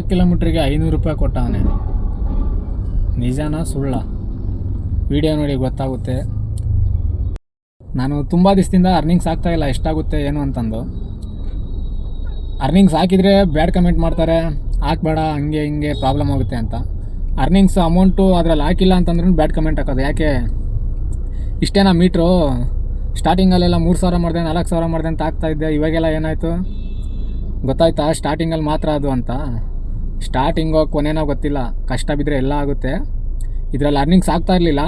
ಕಿಲೋಮೀಟ್ರಿಗೆ ಐನೂರು ರೂಪಾಯಿ ಕೊಟ್ಟವನೆ. ನಿಜಾನ ಸುಳ್ಳ? ವಿಡಿಯೋ ನೋಡಿ ಗೊತ್ತಾಗುತ್ತೆ. ನಾನು ತುಂಬ ದಿವಸದಿಂದ ಅರ್ನಿಂಗ್ಸ್ ಆಗ್ತಾಯಿಲ್ಲ ಎಷ್ಟಾಗುತ್ತೆ, ಏನು ಅಂತಂದು. ಅರ್ನಿಂಗ್ಸ್ ಹಾಕಿದರೆ ಬ್ಯಾಡ್ ಕಮೆಂಟ್ ಮಾಡ್ತಾರೆ, ಹಾಕ್ಬೇಡ, ಹಂಗೆ, ಹಿಂಗೆ ಪ್ರಾಬ್ಲಮ್ ಆಗುತ್ತೆ ಅಂತ. ಅರ್ನಿಂಗ್ಸ್ ಅಮೌಂಟು ಅದರಲ್ಲಿ ಹಾಕಿಲ್ಲ ಅಂತಂದ್ರೂ ಬ್ಯಾಡ್ ಕಮೆಂಟ್ ಹಾಕೋದು. ಯಾಕೆ? ಇಷ್ಟೇನಾ ಮೀಟ್ರು? ಸ್ಟಾರ್ಟಿಂಗಲ್ಲೆಲ್ಲ ಮೂರು ಸಾವಿರ ಮಾಡಿದೆ, ನಾಲ್ಕು ಸಾವಿರ ಮಾಡಿದೆ ಅಂತ ಆಗ್ತಾಯಿದ್ದೆ ಇವಾಗೆಲ್ಲ ಏನಾಯಿತು? ಗೊತ್ತಾಯ್ತಾ? ಸ್ಟಾರ್ಟಿಂಗಲ್ಲಿ ಮಾತ್ರ ಅದು ಅಂತ. ಸ್ಟಾರ್ಟಿಂಗೋ ಕೊನೆನೋ ಗೊತ್ತಿಲ್ಲ. ಕಷ್ಟ ಬಿದ್ದರೆ ಎಲ್ಲ ಆಗುತ್ತೆ. ಇದರಲ್ಲಿ ಅರ್ನಿಂಗ್ಸ್ ಆಗ್ತಾ ಇರಲಿಲ್ಲ.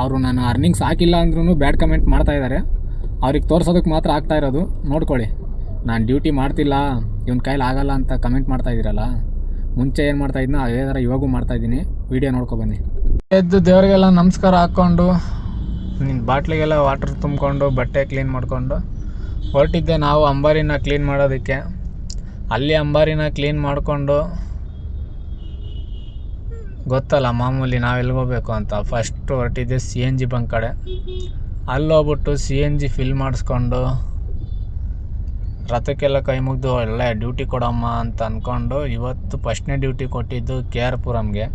ಅವರು ನಾನು ಅರ್ನಿಂಗ್ಸ್ ಹಾಕಿಲ್ಲ ಅಂದ್ರೂ ಬ್ಯಾಡ್ ಕಮೆಂಟ್ ಮಾಡ್ತಾ ಇದ್ದಾರೆ ಅವ್ರಿಗೆ ತೋರಿಸೋದಕ್ಕೆ ಮಾತ್ರ ಆಗ್ತಾ ಇರೋದು. ನೋಡ್ಕೊಳ್ಳಿ. ನಾನು ಡ್ಯೂಟಿ ಮಾಡ್ತಿಲ್ಲ. ಇವನ್ ಕೈಲಿ ಆಗಲ್ಲ ಅಂತ ಕಮೆಂಟ್ ಮಾಡ್ತಾ ಇದ್ದೀರಲ್ಲ. ಮುಂಚೆ ಏನು ಮಾಡ್ತಾ ಇದ್ನೋ ಅದೇ ಥರ ಇವಾಗೂ ಮಾಡ್ತಾ ಇದ್ದೀನಿ. ವೀಡಿಯೋ ನೋಡ್ಕೊ ಬನ್ನಿ. ಎದ್ದು ದೇವರಿಗೆಲ್ಲ ನಮಸ್ಕಾರ ಹಾಕ್ಕೊಂಡು ನಿನ್ನ ಬಾಟ್ಲಿಗೆಲ್ಲ ವಾಟರ್ ತುಂಬಿಕೊಂಡು, ಬಟ್ಟೆ ಕ್ಲೀನ್ ಮಾಡಿಕೊಂಡು, ಹೊರಟಿದ್ದೆ ನಾವು ಅಂಬಾರಿನ ಕ್ಲೀನ್ ಮಾಡೋದಕ್ಕೆ. ಅಲ್ಲಿ ಅಂಬಾರಿನ ಕ್ಲೀನ್ ಮಾಡಿಕೊಂಡು ಗೊತ್ತಲ್ಲ, ಮಾಮೂಲಿ ನಾವು ಎಲ್ಲಿಗೆ ಹೋಗ್ಬೇಕು ಅಂತ. ಫಸ್ಟ್ ಹೊರಟಿದ್ದೆ ಸಿ ಎನ್ ಜಿ ಬಂಕ್ ಕಡೆ. ಅಲ್ಲಿ ಹೋಗ್ಬಿಟ್ಟು ಸಿ ಎನ್ ಜಿ ಫಿಲ್ ಮಾಡಿಸ್ಕೊಂಡು, ರಥಕ್ಕೆಲ್ಲ ಕೈ ಮುಗಿದು ಒಳ್ಳೆ ಡ್ಯೂಟಿ ಕೊಡಮ್ಮ ಅಂತ ಅಂದ್ಕೊಂಡು ಇವತ್ತು ಫಸ್ಟ್ನೇ ಡ್ಯೂಟಿ ಕೊಟ್ಟಿದ್ದು ಕೆ ಆರ್ ಪುರಮ್ಗೆ.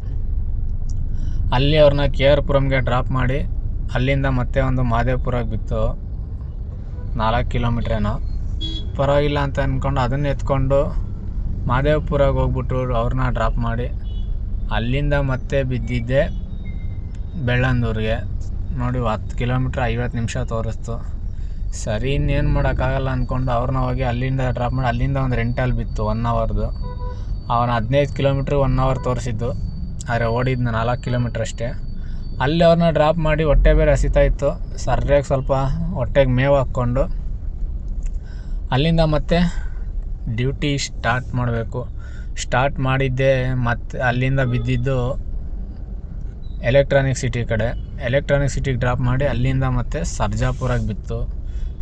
ಅಲ್ಲಿ ಅವ್ರನ್ನ ಕೆ ಆರ್ ಪುರಮ್ಗೆ ಡ್ರಾಪ್ ಮಾಡಿ, ಅಲ್ಲಿಂದ ಮತ್ತೆ ಒಂದು ಮಾದೇಪುರಕ್ಕೆ ಬಿತ್ತು. ನಾಲ್ಕು ಕಿಲೋಮೀಟ್ರೇನೋ. ಪರವಾಗಿಲ್ಲ ಅಂತ ಅಂದ್ಕೊಂಡು ಅದನ್ನು ಎತ್ಕೊಂಡು ಮಾದೇವಪುರಕ್ಕೆ ಹೋಗ್ಬಿಟ್ಟು ಅವ್ರನ್ನ ಡ್ರಾಪ್ ಮಾಡಿ ಅಲ್ಲಿಂದ ಮತ್ತೆ ಬಿದ್ದಿದ್ದೆ ಬೆಳ್ಳಂದೂರಿಗೆ. ನೋಡಿ, ಹತ್ತು ಕಿಲೋಮೀಟ್ರ್ ಐವತ್ತು ನಿಮಿಷ ತೋರಿಸ್ತು. ಸರಿ, ಇನ್ನೇನು ಮಾಡೋಕ್ಕಾಗಲ್ಲ ಅಂದ್ಕೊಂಡು ಅವ್ರನ್ನ ಹೋಗಿ ಅಲ್ಲಿಂದ ಡ್ರಾಪ್ ಮಾಡಿ ಅಲ್ಲಿಂದ ಒಂದು ರೆಂಟಲ್ಲಿ ಬಿತ್ತು ಒನ್ ಅವರ್ದು ಅವನು ಹದಿನೈದು ಕಿಲೋಮೀಟ್ರ್ ಒನ್ ಅವರ್ ತೋರಿಸಿದ್ದು. ಆದರೆ ಓಡಿದ್ನ ನಾಲ್ಕು ಕಿಲೋಮೀಟ್ರ್ ಅಷ್ಟೇ. ಅಲ್ಲಿ ಅವ್ರನ್ನ ಡ್ರಾಪ್ ಮಾಡಿ ಹೊಟ್ಟೆ ಬೇರೆ ಹಸಿತಾ ಇತ್ತು. ಸರ್ಯಾಗಿ ಸ್ವಲ್ಪ ಹೊಟ್ಟೆಗೆ ಮೇವು ಹಾಕ್ಕೊಂಡು ಅಲ್ಲಿಂದ ಮತ್ತೆ ಡ್ಯೂಟಿ ಸ್ಟಾರ್ಟ್ ಮಾಡಬೇಕು. ಸ್ಟಾರ್ಟ್ ಮಾಡಿದ್ದೆ ಮತ್ತೆ ಅಲ್ಲಿಂದ ಬಿದ್ದಿದ್ದು ಎಲೆಕ್ಟ್ರಾನಿಕ್ ಸಿಟಿ ಕಡೆ. ಎಲೆಕ್ಟ್ರಾನಿಕ್ ಸಿಟಿಗೆ ಡ್ರಾಪ್ ಮಾಡಿ ಅಲ್ಲಿಂದ ಮತ್ತೆ ಸರ್ಜಾಪುರಕ್ಕೆ ಬಿತ್ತು.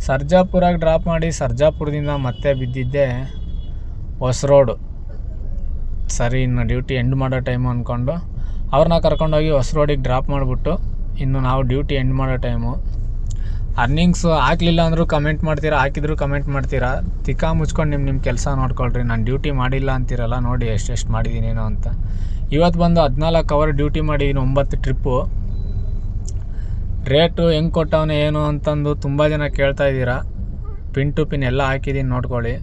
ಸರ್ಜಾಪುರಕ್ಕೆ ಡ್ರಾಪ್ ಮಾಡಿ ಸರ್ಜಾಪುರದಿಂದ ಮತ್ತೆ ಬಿದ್ದಿದ್ದೆ ಹೊಸ ರೋಡು ಸರಿ, ಇನ್ನು ಡ್ಯೂಟಿ ಎಂಡ್ ಮಾಡೋ ಟೈಮು ಅಂದ್ಕೊಂಡು ಅವ್ರನ್ನ ಕರ್ಕೊಂಡೋಗಿ ಹೊಸ ರೋಡಿಗೆ ಡ್ರಾಪ್ ಮಾಡಿಬಿಟ್ಟು ಇನ್ನು ನಾವು ಡ್ಯೂಟಿ ಎಂಡ್ ಮಾಡೋ ಟೈಮು ಅರ್ನಿಂಗ್ಸು ಹಾಕ್ಲಿಲ್ಲ ಅಂದರೂ ಕಮೆಂಟ್ ಮಾಡ್ತೀರಾ, ಹಾಕಿದ್ರು ಕಮೆಂಟ್ ಮಾಡ್ತೀರಾ? ತಿಕ್ಕಾ ಮುಚ್ಕೊಂಡು ನಿಮ್ಮ ನಿಮ್ಮ ಕೆಲಸ ನೋಡ್ಕೊಳ್ರಿ. ನಾನು ಡ್ಯೂಟಿ ಮಾಡಿಲ್ಲ ಅಂತೀರಲ್ಲ, ನೋಡಿ ಎಷ್ಟೆಷ್ಟು ಮಾಡಿದ್ದೀನೇನೋ ಅಂತ. ಇವತ್ತು ಬಂದು ಹದಿನಾಲ್ಕು ಅವರ್ ಡ್ಯೂಟಿ ಮಾಡಿದ್ದೀನಿ ಒಂಬತ್ತು ಟ್ರಿಪ್ಪು ರೇಟು ಹೆಂಗೆ ಕೊಟ್ಟವನೇ, ಏನು ಅಂತಂದು ತುಂಬ ಜನ ಕೇಳ್ತಾ ಇದ್ದೀರಾ. ಪಿನ್ ಟು ಪಿನ್ ಎಲ್ಲ ಹಾಕಿದ್ದೀನಿ ನೋಡ್ಕೊಳ್ಳಿ.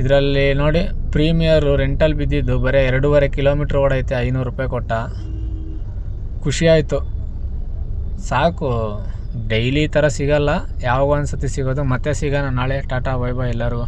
ಇದರಲ್ಲಿ ನೋಡಿ ಪ್ರೀಮಿಯರು ರೆಂಟಲ್ ಬಿದ್ದಿದ್ದು ಬರೀ ಎರಡೂವರೆ ಕಿಲೋಮೀಟ್ರ್ ಓಡೈತೆ, ಐನೂರು ರೂಪಾಯಿ ಕೊಟ್ಟ. ಖುಷಿ ಆಯಿತು. ಸಾಕು. ಡೈಲಿ ಈ ಥರ ಸಿಗಲ್ಲ. ಯಾವಾಗ ಒಂದು ಸತಿ ಸಿಗೋದು, ಮತ್ತೆ ಸಿಗೋಣ. ನಾಳೆ ಟಾಟಾ, ಬೈ ಬೈ ಎಲ್ಲರಿಗೂ